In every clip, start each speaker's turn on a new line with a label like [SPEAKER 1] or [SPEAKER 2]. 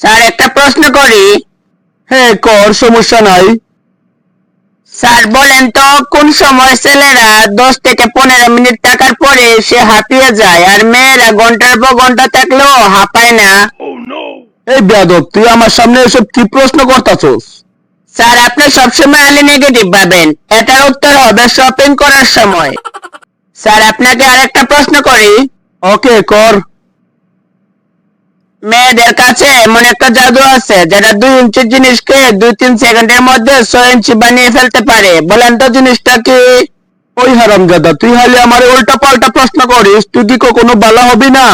[SPEAKER 1] Sir একটা প্রশ্ন করি।
[SPEAKER 2] হ্যাঁ কর সমস্যা নাই।
[SPEAKER 1] স্যার বলেন তো কোন সময় ছেলেরা দশ থেকে পনেরো মিনিট থাকার পরে সে হাঁপিয়ে যায় আর মেয়েরা ঘণ্টার পর ঘণ্টা থাকলেও হাঁপায় না?
[SPEAKER 2] এই বেদব তুই আমার সামনে এসব কি প্রশ্ন করতাছস?
[SPEAKER 1] স্যার আপনি সবসময় আলি নেগেটিভ পাবেন এটার উত্তর হবে শপিং করার সময়। স্যার আপনাকে আরেকটা প্রশ্ন করি।
[SPEAKER 2] ওকে কর।
[SPEAKER 1] মেয়েদের কাছে এমন একটা জাদু আছে যেটা দুই ইঞ্চির জিনিসকে দুই তিন সেকেন্ডের মধ্যে ছয় ইঞ্চি বানিয়ে ফেলতে পারে। বলেন তো জিনিসটা কি?
[SPEAKER 2] ওই হারাম দাদা তুই হালে আমার উল্টা পাল্টা প্রশ্ন করিস তুই কি কখনো ভালো হবি না?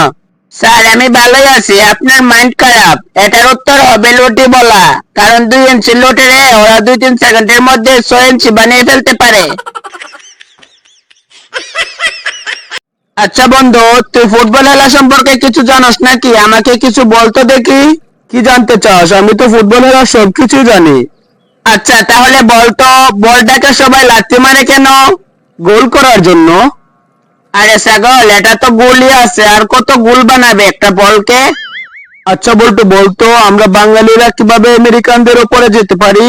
[SPEAKER 1] স্যার আমি ভালোই আছি আপনার মাইন্ড খারাপ। এটার উত্তর হবে লুটি বলা কারণ দুই ইঞ্চি লুটিরে ওরা দুই তিন সেকেন্ডের মধ্যে ছয় ইঞ্চি বানিয়ে ফেলতে পারে। আচ্ছা বন্ধু, তুই ফুটবল খেলা সম্পর্কে কিছু জানোস নাকি? আমাকে কিছু বলতো দেখি।
[SPEAKER 2] কি জানতে চাস? আমি তো ফুটবলের আর সবকিছু জানি।
[SPEAKER 1] আচ্ছা তাহলে বলতো বলটাকে সবাই লাথি মারে কেন?
[SPEAKER 2] গোল করার জন্য।
[SPEAKER 1] আরে ছাগল, এটা তো গোলই আছে, আর কত গোল বানাবে একটা বলকে?
[SPEAKER 2] আচ্ছা বলতো বলতো, আমরা বাঙালিরা কীভাবে আমেরিকানদের উপরে যেতে পারি?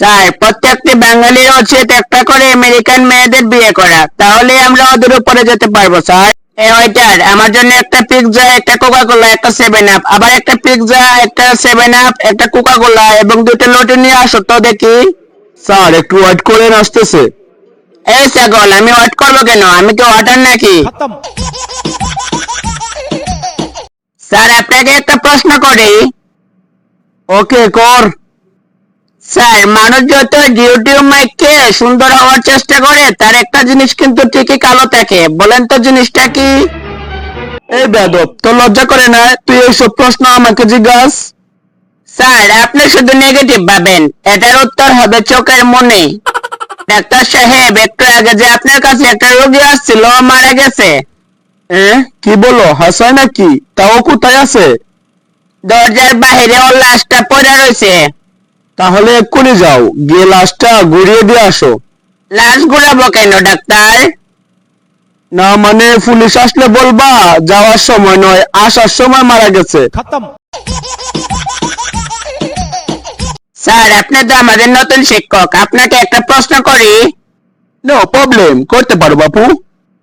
[SPEAKER 1] স্যার প্রত্যেকটি বাঙালির উচিত একটা করে আমেরিকান মেয়েদের বিয়ে করা। তাহলে আমরা ওদের উপরে যেতে পারব স্যার। এই ওইটার আমার জন্য একটা পিৎজা একটা কোকা কোলা একটা সেভেন আপ আবার একটা পিৎজা একটা সেভেন আপ একটা কোকা কোলা এবং দুটো লোটে নিয়ে আসো তো দেখি।
[SPEAKER 2] স্যার একটু ওয়েট করেন আসতেছে।
[SPEAKER 1] এই ছাগল আমি ওয়েট করব কেন? আমি কি অর্ডার নাকি? স্যার আপনাকে একটা প্রশ্ন করি।
[SPEAKER 2] ওকে কর।
[SPEAKER 1] স্যার মানুষ যত ইউটিউব মাইককে সুন্দর হওয়ার চেষ্টা করে তার একটা জিনিস কিন্তু ঠিকই কালো থাকে। বলেন তো জিনিসটা কি?
[SPEAKER 2] এই বেদব তো লজ্জা করে না? তুই এইসব প্রশ্ন আমাকে জিজ্ঞাস।
[SPEAKER 1] স্যার আপনি শুধু নেগেটিভ ভাবেন। এটার উত্তর হবে চোখের মনে। ডাক্তার সাহেব একটু আগে যে আপনার কাছে একটা রোগী আসছিল মারা গেছে।
[SPEAKER 2] এ? কি বলো? হাসায় নাকি? তাও কোথায় আছে?
[SPEAKER 1] দরজার বাইরে ওর লাশটা পড়ে রয়েছে।
[SPEAKER 2] তাহলে এক্ষুনি যাও গিয়ে লাশটা ঘুরিয়ে দিয়ে আসো।
[SPEAKER 1] লাশ ঘুরাবো কেন ডাক্তার?
[SPEAKER 2] না মানে পুলিশ আসলে বলবা যাওয়ার সময় নয় আসার সময় মারা গেছে।
[SPEAKER 1] স্যার আপনি তো আমাদের নতুন শিক্ষক আপনাকে একটা প্রশ্ন করি।
[SPEAKER 2] নো প্রবলেম করতে পারো বাপু।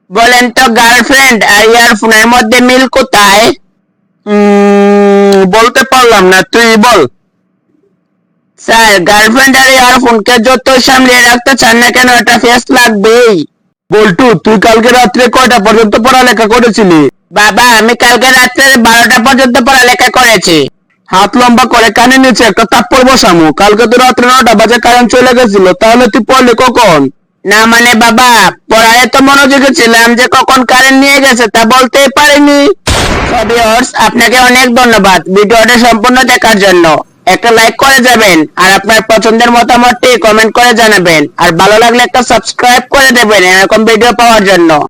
[SPEAKER 1] বলেন তো গার্লফ্রেন্ড আর ইয়ারফোনের মধ্যে মিল কোথায়?
[SPEAKER 2] উম, বলতে পারলাম না তুই বল।
[SPEAKER 1] স্যার গার্লফ্রেন্ড আর ইয়ারফোনকে যত সামলিয়ে রাখতে চান না কেন এটা ফেস লাগবেই।
[SPEAKER 2] বল্টু তুই কালকে রাত্রে কয়টা পর্যন্ত পড়ালেখা করেছিলি?
[SPEAKER 1] বাবা আমি কালকে রাত্রে বারোটা পর্যন্ত পড়ালেখা করেছি।
[SPEAKER 2] হাত লম্বা করে কানে নিচে একটা তাপ্পর বসামু। কালকে তো রাত্রে নটা বাজে কারেন্ট চলে গেছিল তাহলে তুই পড়লি কখন?
[SPEAKER 1] না মানে বাবা পড়ায় তো মনোযোগী ছিলাম যে কখন কারেন্ট নিয়ে গেছে তা বলতেই পারিনি। আপনাকে অনেক ধন্যবাদ। ভিডিওটা সম্পূর্ণ দেখার জন্য। একটা লাইক করে যাবেন আর আপনার পছন্দের মতামতটি কমেন্ট করে জানাবেন। আর ভালো লাগলে একটা সাবস্ক্রাইব করে দেবেন এরকম ভিডিও পাওয়ার জন্য।